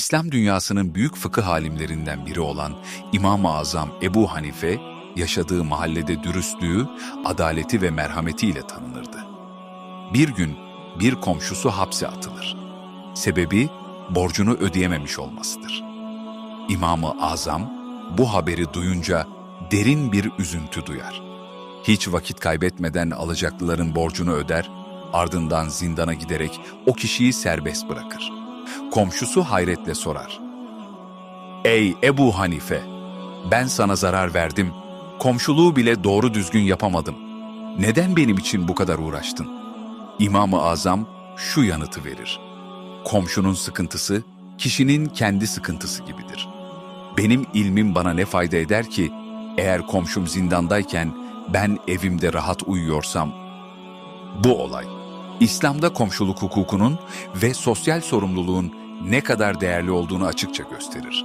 İslam dünyasının büyük fıkıh alimlerinden biri olan İmam-ı Azam Ebu Hanife, yaşadığı mahallede dürüstlüğü, adaleti ve merhametiyle tanınırdı. Bir gün bir komşusu hapse atılır. Sebebi borcunu ödeyememiş olmasıdır. İmam-ı Azam bu haberi duyunca derin bir üzüntü duyar. Hiç vakit kaybetmeden alacaklıların borcunu öder, ardından zindana giderek o kişiyi serbest bırakır. Komşusu hayretle sorar. Ey Ebu Hanife! Ben sana zarar verdim, komşuluğu bile doğru düzgün yapamadım. Neden benim için bu kadar uğraştın? İmam-ı Azam şu yanıtı verir. Komşunun sıkıntısı, kişinin kendi sıkıntısı gibidir. Benim ilmim bana ne fayda eder ki, eğer komşum zindandayken ben evimde rahat uyuyorsam? Bu olay, İslam'da komşuluk hukukunun ve sosyal sorumluluğun ne kadar değerli olduğunu açıkça gösterir.